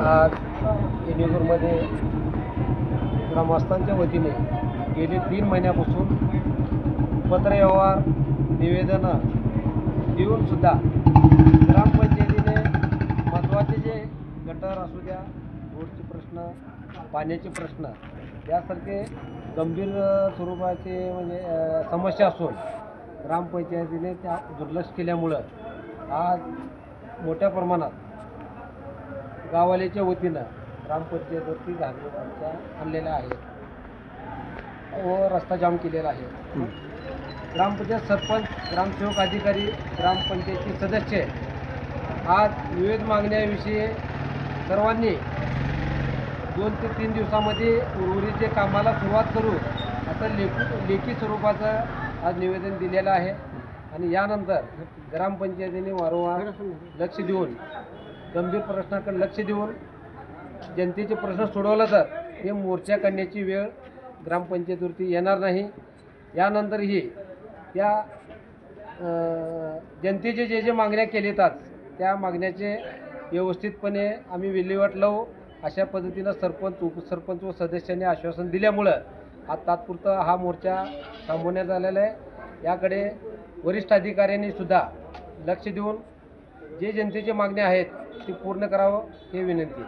आज येणेगूरमध्ये ग्रामस्थांच्या वतीने गेले तीन महिन्यापासून पत्रव्यवहार निवेदनं देऊनसुद्धा ग्रामपंचायतीने महत्त्वाचे जे गटर असू द्या रोडचे प्रश्न पाण्याचे प्रश्न यासारखे गंभीर स्वरूपाचे म्हणजे समस्या असून ग्रामपंचायतीने त्या दुर्लक्ष केल्यामुळं आज मोठ्या प्रमाणात गावालेच्या वतीनं ग्रामपंचायतवरती घालून आणलेल्या आहेत व रस्ता जाम केलेला आहे. ग्रामपंचायत सरपंच ग्रामसेवक अधिकारी ग्रामपंचायतचे सदस्य आज विविध मागण्याविषयी सर्वांनी दोन ते तीन दिवसामध्ये उर्वरित कामाला सुरुवात करू असं लेखी लेखी स्वरूपाचं आज निवेदन दिलेलं आहे. आणि यानंतर ग्रामपंचायतीने वारंवार लक्ष देऊन गंभीर प्रश्नाकडे लक्ष देऊन जनतेचे प्रश्न सोडवला तर हे मोर्चा करण्याची वेळ ग्रामपंचायतीवरती येणार नाही. यानंतरही त्या जनतेचे जे जे मागण्या केलेतात त्या मागण्याचे व्यवस्थितपणे आम्ही विल्हेवाट लावू. अशा पद्धतीनं सरपंच उपसरपंच व सदस्यांनी आश्वासन दिल्यामुळं आज तात्पुरता हा मोर्चा थांबवण्यात आलेला आहे. याकडे वरिष्ठ अधिकाऱ्यांनी सुद्धा लक्ष देऊन जे जनतेची मागणी आहेत ती पूर्ण करावं हे विनंती